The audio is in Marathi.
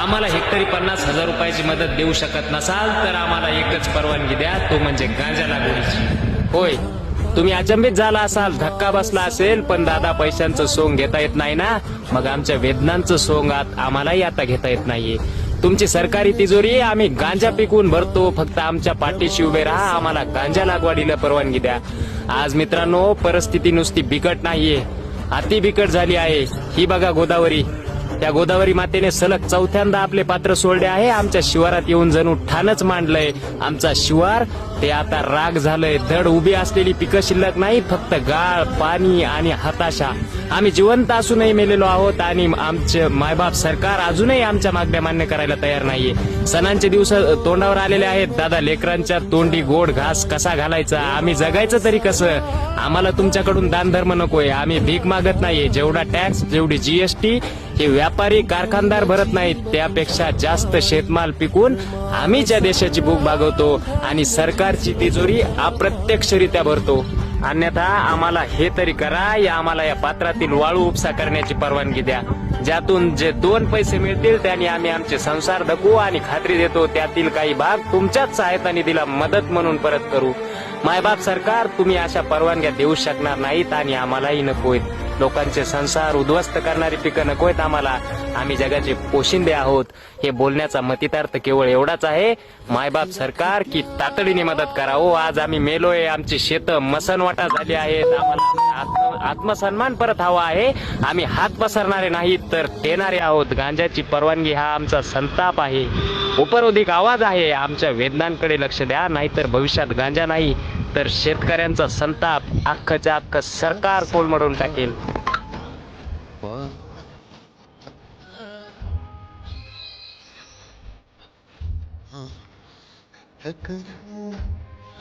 आम्हाला हेक्टरी पन्नास हजार रुपयाची मदत देऊ शकत नसाल तर आम्हाला एकच परवानगी द्या तो म्हणजे गांजा लागवडीची. होय तुम्ही अचंबित झाला असाल धक्का बसला असेल पण दादा पैशांचं सोंग घेता येत नाही ना? मग आमच्या वेदनांचं सोंग आत आम्हालाही आता घेता येत नाहीये. तुमची सरकारी तिजोरी आम्ही गांजा पिकवून भरतो फक्त आमच्या पाठीशी उभे राहा आम्हाला गांजा लागवडीला परवानगी द्या. आज मित्रांनो परिस्थिती नुसती बिकट नाहीये. अति बिकट झाली आहे. ही बघा गोदावरी. त्या गोदावरी मातेने सलग चौथ्यांदा आपले पात्र सोडले आहे. आमच्या शिवारात येऊन जणू ठाणच मांडलंय. आमचा शिवार ते आता राग झालंय. धड उभी असलेली पिकं शिल्लक नाही फक्त गाळ पाणी आणि हताशा. आम्ही जिवंत असूनही मेलेलो आहोत आणि आमचे मायबाप सरकार अजूनही आमच्या मागण्या मान्य करायला तयार नाहीये. सणांचे दिवस तोंडावर आलेले आहेत. दादा लेकरांच्या तोंडी गोड घास कसा घालायचा? आम्ही जगायचं तरी कसं? आम्हाला तुमच्याकडून दान धर्म नकोय. आम्ही भीक मागत नाहीये. जेवढा टॅक्स जेवढी जीएसटी हे व्यापारी कारखानदार भरत नाहीत. त्यापेक्षा जास्त शेतमाल पिकून आम्ही ज्या देशाची भूक भागवतो आणि सरकारची तिजोरी अप्रत्यक्षरित्या भरतो. अन्यथा आम्हाला हे तरी करा या आम्हाला या पात्रातील वाळू उपसा करण्याची परवानगी द्या. ज्यातून जे दोन पैसे मिळतील त्याने आम्ही आमचे संसार धकू आणि खात्री देतो त्यातील काही भाग तुमच्याच सहायता निधीला मदत म्हणून परत करू. मायबाप सरकार तुम्ही अशा परवानग्या देऊ शकणार नाहीत आणि आम्हालाही नकोयत लोकांचे संसार उद्ध्वस्त करणारी पिकं नकोयत आम्हाला. आम्ही जगाचे पोशिंदे आहोत. हे बोलण्याचा मतितार्थ केवळ एवढाच आहे. मायबाप सरकार की तातडीने मदत करा. हो आज आम्ही मेलोय. आमची शेत मसनवाटा झाली आहेत. आम्हाला आत्म- आत्मसन्मान परत हवा आहे. आम्ही हात पसरणारे नाहीत तर देणारे आहोत. गांजाची परवानगी हा आमचा संताप आहे. उपरोधिक आवाज आहे. आमच्या वेदनांकडे लक्ष द्या नाहीतर भविष्यात गांजा नाही. तर शेतकऱ्यांचा संताप अख्खच्या अख्ख सरकार कोलमडून टाकेल Heck.